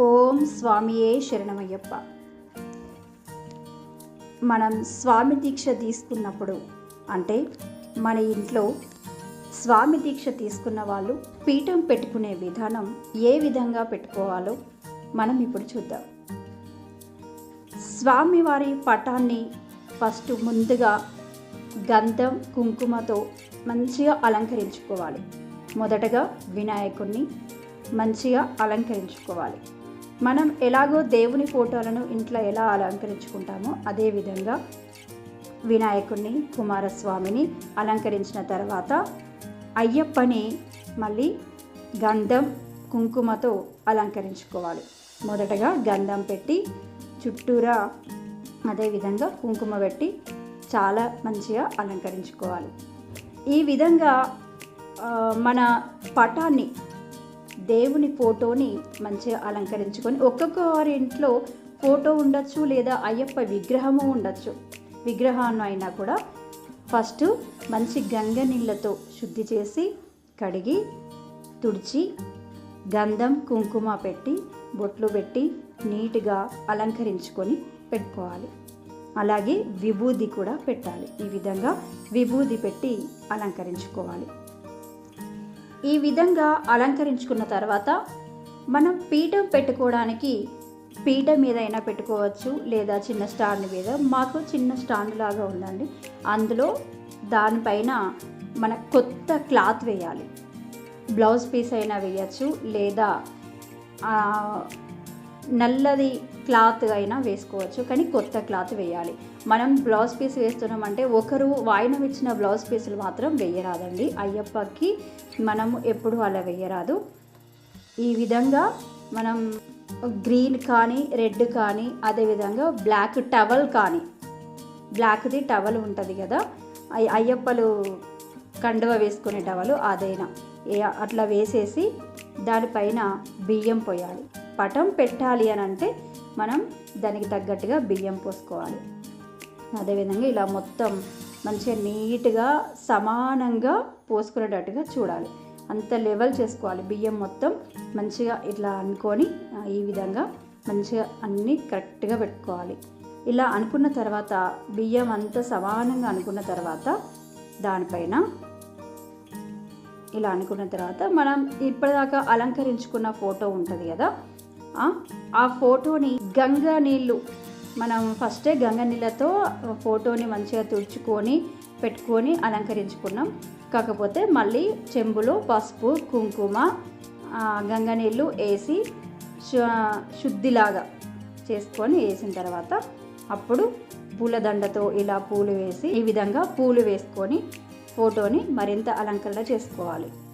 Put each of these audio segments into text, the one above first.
ఓం స్వామియే శరణమయ్యప్ప. మనం స్వామి దీక్ష తీసుకున్నప్పుడు అంటే మన ఇంట్లో స్వామి దీక్ష తీసుకున్న వాళ్ళు పీఠం పెట్టుకునే విధానం ఏ విధంగా పెట్టుకోవాలో మనం ఇప్పుడు చూద్దాం. స్వామివారి పటాన్ని ఫస్ట్ ముందుగా గంధం కుంకుమతో మంచిగా అలంకరించుకోవాలి. మొదటగా వినాయకుడిని మంచిగా అలంకరించుకోవాలి. మనం ఎలాగో దేవుని ఫోటోలను ఇంట్లో ఎలా అలంకరించుకుంటామో అదే విధంగా వినాయకుడిని కుమారస్వామిని అలంకరించిన తర్వాత అయ్యప్పని మళ్ళీ గంధం కుంకుమతో అలంకరించుకోవాలి. మొదటగా గంధం పెట్టి చుట్టూరా అదేవిధంగా కుంకుమ పెట్టి చాలా మంచిగా అలంకరించుకోవాలి. ఈ విధంగా మన పటాన్ని దేవుని ఫోటోని మంచిగా అలంకరించుకొని ఒక్కొక్క వారి ఇంట్లో ఫోటో ఉండొచ్చు లేదా అయ్యప్ప విగ్రహము ఉండొచ్చు. విగ్రహాన్ని అయినా కూడా ఫస్ట్ మంచి గంగ నీళ్ళతో శుద్ధి చేసి కడిగి తుడిచి గంధం కుంకుమ పెట్టి బొట్లు పెట్టి నీట్గా అలంకరించుకొని పెట్టుకోవాలి. అలాగే విభూది కూడా పెట్టాలి. ఈ విధంగా విభూది పెట్టి అలంకరించుకోవాలి. ఈ విధంగా అలంకరించుకున్న తర్వాత మనం పీఠం పెట్టుకోవడానికి పీట మీద అయినా పెట్టుకోవచ్చు లేదా చిన్న స్టాండ్ మీద. మాకు చిన్న స్టాండ్ లాగా ఉందండి. అందులో దానిపైన మన కొత్త క్లాత్ వేయాలి. బ్లౌజ్ పీస్ అయినా వేయచ్చు లేదా నల్లది క్లాత్ అయినా వేసుకోవచ్చు కానీ కొత్త క్లాత్ వేయాలి. మనం బ్లౌజ్ పీస్ వేస్తున్నామంటే ఒకరు వాయినం ఇచ్చిన బ్లౌజ్ పీసులు మాత్రం వేయరాదండి. అయ్యప్పకి మనము ఎప్పుడు అలా వేయరాదు. ఈ విధంగా మనం గ్రీన్ కానీ రెడ్ కానీ అదేవిధంగా బ్లాక్ టవల్ కానీ బ్లాక్ది టవల్ ఉంటుంది కదా అయ్యప్పలు కండువ వేసుకునే టవలు అదైనా. అట్లా వేసేసి దానిపైన బియ్యం పోయాలి. పటం పెట్టాలి అని అంటే మనం దానికి తగ్గట్టుగా బియ్యం పోసుకోవాలి. అదేవిధంగా ఇలా మొత్తం మంచిగా నీట్గా సమానంగా పోసుకునేటట్టుగా చూడాలి. అంత లెవెల్ చేసుకోవాలి. బియ్యం మొత్తం మంచిగా ఇట్లా అనుకొని ఈ విధంగా మంచిగా అన్నీ కరెక్ట్గా పెట్టుకోవాలి. ఇలా అనుకున్న తర్వాత బియ్యం అంతా సమానంగా అనుకున్న తర్వాత దానిపైన ఇలా అనుకున్న తర్వాత మనం ఇప్పటిదాకా అలంకరించుకున్న ఫోటో ఉంటుంది కదా ఆ, ఫోటోని గంగా నీళ్ళు. మనం ఫస్టే గంగ నీళ్ళతో ఫోటోని మంచిగా తుడుచుకొని పెట్టుకొని అలంకరించుకున్నాం. కాకపోతే మళ్ళీ చెంబులో పసుపు కుంకుమ గంగ నీళ్ళు వేసి శుద్ధిలాగా చేసుకొని వేసిన తర్వాత అప్పుడు పూలదండతో ఇలా పూలు వేసి ఈ విధంగా పూలు వేసుకొని ఫోటోని మరింత అలంకరణ చేసుకోవాలి.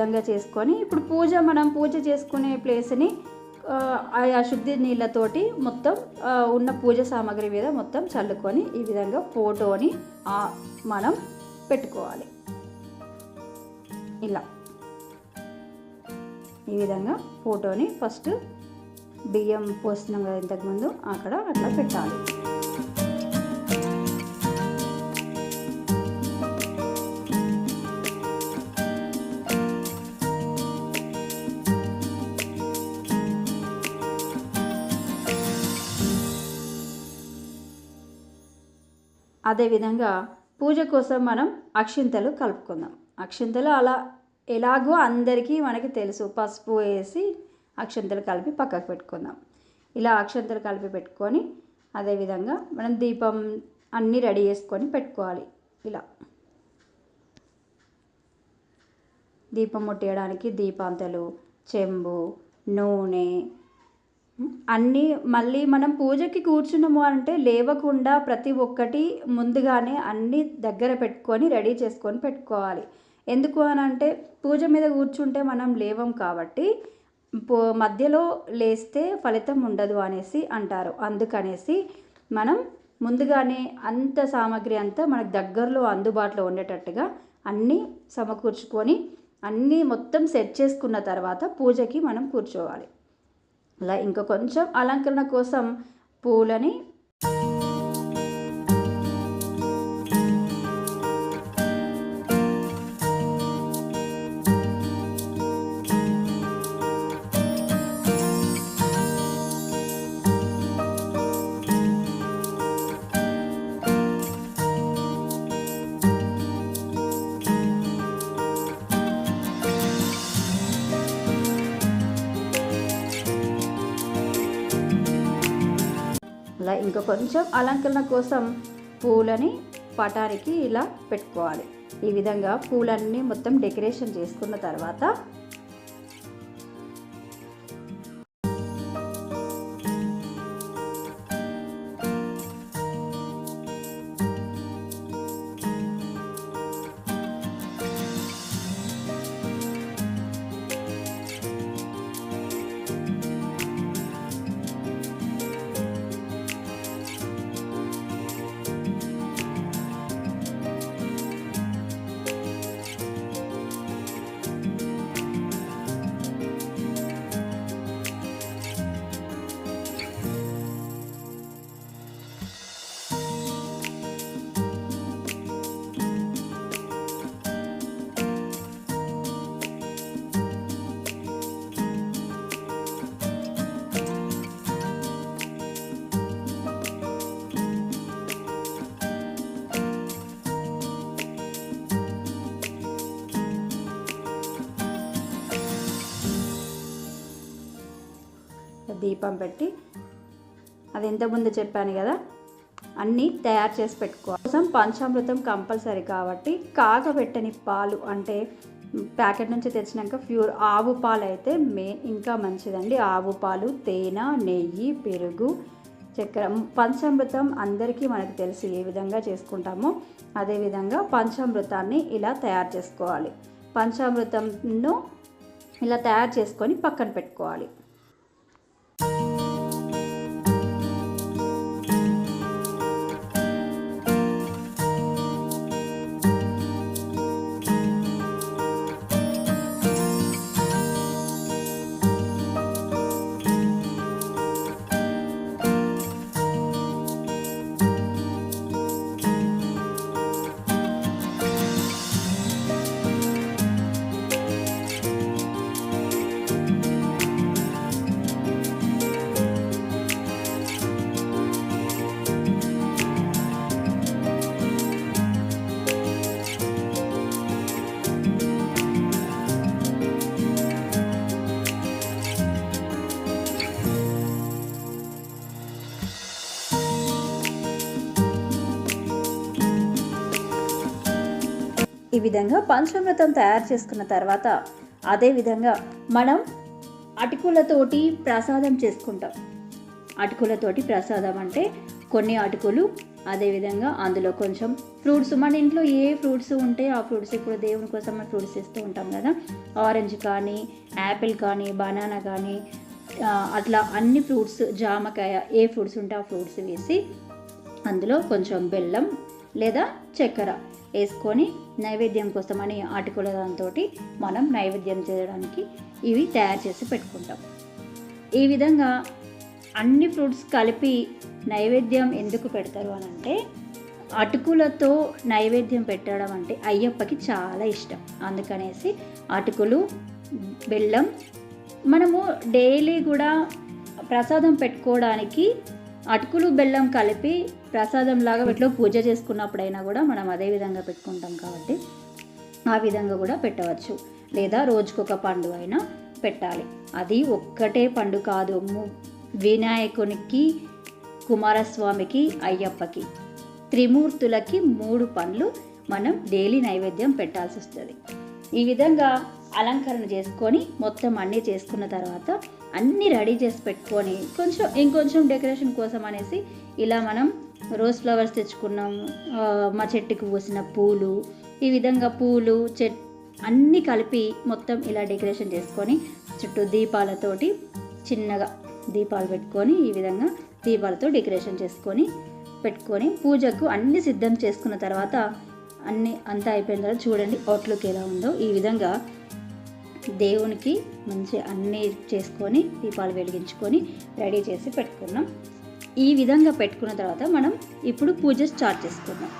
విధంగా చేసుకొని ఇప్పుడు పూజ మనం పూజ చేసుకునే ప్లేస్ని ఆ, శుద్ధి నీళ్ళతోటి మొత్తం ఉన్న పూజ సామాగ్రి మీద మొత్తం చల్లుకొని ఈ విధంగా ఫోటోని మనం పెట్టుకోవాలి. ఇలా. ఈ విధంగా ఫోటోని ఫస్ట్ బియ్యం పోస్తున్నాం కదా ఇంతకుముందు అక్కడ అట్లా పెట్టాలి. అదేవిధంగా పూజ కోసం మనం అక్షింతలు కలుపుకుందాం. అక్షింతలు అలా ఎలాగో అందరికీ మనకి తెలుసు. పసుపు వేసి అక్షంతలు కలిపి పక్కకు పెట్టుకుందాం. ఇలా అక్షంతలు కలిపి పెట్టుకొని అదేవిధంగా మనం దీపం అన్నీ రెడీ చేసుకొని పెట్టుకోవాలి. ఇలా. దీపం ముట్టేయడానికి దీపాంతలు చెంబు నూనె అన్నీ మళ్ళీ మనం పూజకి కూర్చున్నాము అంటే లేవకుండా ప్రతి ఒక్కటి ముందుగానే అన్నీ దగ్గర పెట్టుకొని రెడీ చేసుకొని పెట్టుకోవాలి. ఎందుకు అని అంటే పూజ మీద కూర్చుంటే మనం లేవం కాబట్టి పో మధ్యలో లేస్తే ఫలితం ఉండదు అనేసి అంటారు. అందుకనేసి మనం ముందుగానే అంత సామాగ్రి అంతా మనకు దగ్గరలో అందుబాటులో ఉండేటట్టుగా అన్నీ సమకూర్చుకొని అన్నీ మొత్తం సెట్ చేసుకున్న తర్వాత పూజకి మనం కూర్చోవాలి. అలా ఇంకా కొంచెం అలంకరణ కోసం పూలని ఇంకా కొంచెం అలంకరణ కోసం పూలని పటానికి ఇలా పెట్టుకోవాలి. ఈ విధంగా పూలన్నీ మొత్తం డెకరేషన్ చేసుకున్న తర్వాత దీపం పెట్టి అది ఇంతకుముందు చెప్పాను కదా అన్నీ తయారు చేసి పెట్టుకోవాలి కోసం పంచామృతం కంపల్సరీ కాబట్టి కాగబెట్టని పాలు అంటే ప్యాకెట్ నుంచి తెచ్చినాక ప్యూర్ ఆవు పాలు అయితే మెయిన్ ఇంకా మంచిదండి. ఆవు పాలు తేనె నెయ్యి పెరుగు చక్కెర. పంచామృతం అందరికీ మనకు తెలిసి ఏ విధంగా చేసుకుంటామో అదేవిధంగా పంచామృతాన్ని ఇలా తయారు చేసుకోవాలి. పంచామృతంను ఇలా తయారు చేసుకొని పక్కన పెట్టుకోవాలి. ఈ విధంగా పంచామృతం తయారు చేసుకున్న తర్వాత అదే విధంగా మనం అటుకులతోటి ప్రసాదం చేసుకుంటాం. అటుకులతోటి ప్రసాదం అంటే కొన్ని అటుకులు అదేవిధంగా అందులో కొంచెం ఫ్రూట్స్ మన ఇంట్లో ఏ ఫ్రూట్స్ ఉంటే ఆ ఫ్రూట్స్ ఇప్పుడు దేవుని కోసం ఫ్రూట్స్ ఇస్తూ ఉంటాం కదా. ఆరెంజ్ కానీ యాపిల్ కానీ బనానా కానీ అట్లా అన్ని ఫ్రూట్స్ జామకాయ ఏ ఫ్రూట్స్ ఉంటే ఆ ఫ్రూట్స్ వేసి అందులో కొంచెం బెల్లం లేదా చక్కెర వేసుకొని నైవేద్యం కోసమని అటుకుల దాంతో మనం నైవేద్యం చేయడానికి ఇవి తయారు చేసి పెట్టుకుంటాం. ఈ విధంగా అన్ని ఫ్రూట్స్ కలిపి నైవేద్యం ఎందుకు పెడతారు అని అంటే అటుకులతో నైవేద్యం పెట్టడం అంటే అయ్యప్పకి చాలా ఇష్టం. అందుకనేసి అటుకులు బెల్లం మనము డైలీ కూడా ప్రసాదం పెట్టుకోవడానికి అటుకులు బెల్లం కలిపి ప్రసాదం లాగా వీటిలో పూజ చేసుకున్నప్పుడైనా కూడా మనం అదే విధంగా పెట్టుకుంటాం కాబట్టి ఆ విధంగా కూడా పెట్టవచ్చు. లేదా రోజుకొక పండు అయినా పెట్టాలి. అది ఒక్కటే పండు కాదు వినాయకునికి కుమారస్వామికి అయ్యప్పకి త్రిమూర్తులకి మూడు పండ్లు మనం డైలీ నైవేద్యం పెట్టాల్సి వస్తుంది. ఈ విధంగా అలంకరణ చేసుకొని మొత్తం అన్నీ చేసుకున్న తర్వాత అన్నీ రెడీ చేసి పెట్టుకొని కొంచెం ఇంకొంచెం డెకరేషన్ కోసం అనేసి ఇలా మనం రోజ్ ఫ్లవర్స్ తెచ్చుకున్నాం. మా చెట్టుకు పూసిన పూలు ఈ విధంగా పూలు చెట్ అన్నీ కలిపి మొత్తం ఇలా డెకరేషన్ చేసుకొని చుట్టూ దీపాలతోటి చిన్నగా దీపాలు పెట్టుకొని ఈ విధంగా దీపాలతో డెకరేషన్ చేసుకొని పెట్టుకొని పూజకు అన్ని సిద్ధం చేసుకున్న తర్వాత అన్ని అంతా అయిపోయిన తర్వాత చూడండి అవుట్లుక్ ఎలా ఉందో. ఈ విధంగా దేవునికి మంచి అన్నీ చేసుకొని దీపాలు వెలిగించుకొని రెడీ చేసి పెట్టుకున్నాం. ఈ విధంగా పెట్టుకున్న తర్వాత మనం ఇప్పుడు పూజ స్టార్ట్ చేసుకుందాం.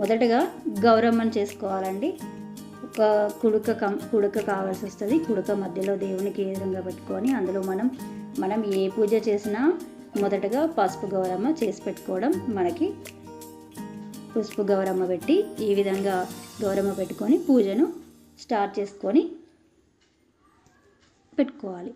మొదటగా గౌరమ్మను చేసుకోవాలండి. ఒక కుడుక కం కుడుక కావాల్సి వస్తుంది. కుడుక మధ్యలో దేవునికి ఎదురుగా పెట్టుకొని అందులో మనం మనం ఏ పూజ చేసినా మొదటగా పసుపు గౌరమ్మ చేసి పెట్టుకోవడం మనకి పసుపు గౌరమ్మ పెట్టి ఈ విధంగా గౌరమ్మ పెట్టుకొని పూజను స్టార్ట్ చేసుకొని పెట్టుకోవాలి.